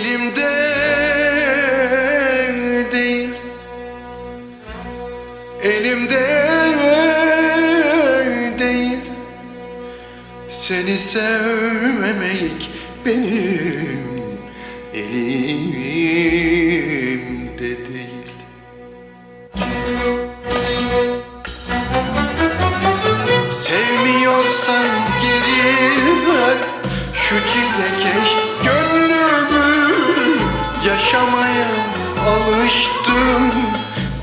elimde değil. Elimde değil. Seni sevmemek benim elimde değil. Sevmiyorsan geri ver şu çilekeş. Gönlümü Yaşamaya alıştım.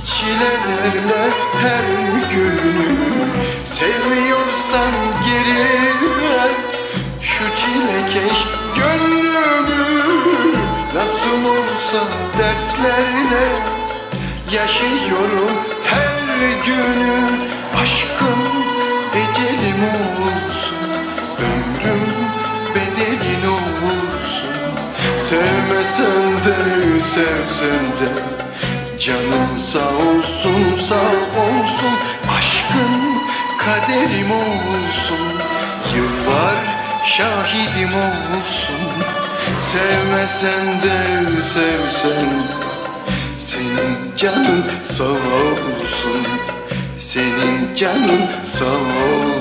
Çilelerle her günü Sevmiyorsan geri ver. Şu çilekeş gönlümü Nasıl olsa dertlerle yaşıyorum her günü. Aşkım ecelim olsun Sevmesen de sevsen de Canın sağ olsun sağ olsun. Aşkın kaderim olsun. Yıllar şahidim olsun. Sevmesen de sevsen. Senin canın sağ olsun. Senin canın sağ olsun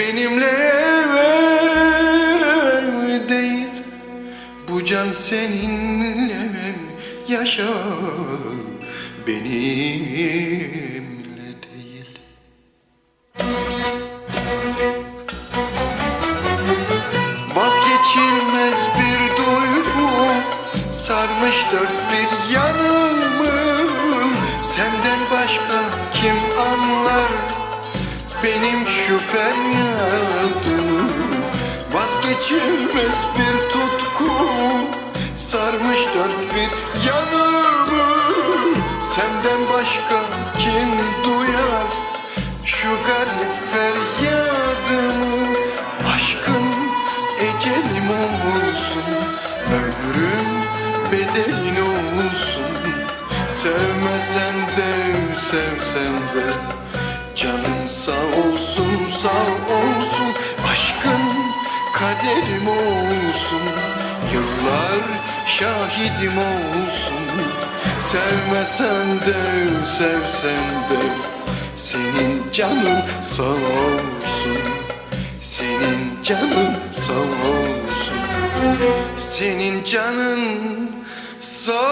Benimle değil. Bu can seninle yaşar. Benimle Vazgeçilmez bir tutku. Sarmış dört bir yanımı Senden başka kim duyar. Şu garip feryadımı Aşkın ecelim olsun. Ömrüm bedelin olsun. Sevmesen de sevsen de Canın sağ olsun sağ olsun. Aşkın kaderim olsun. Yıllar şahidim olsun. Sevmesen de sevsen de Senin canın sağ olsun. Senin canın sağ olsun. Senin canın sağ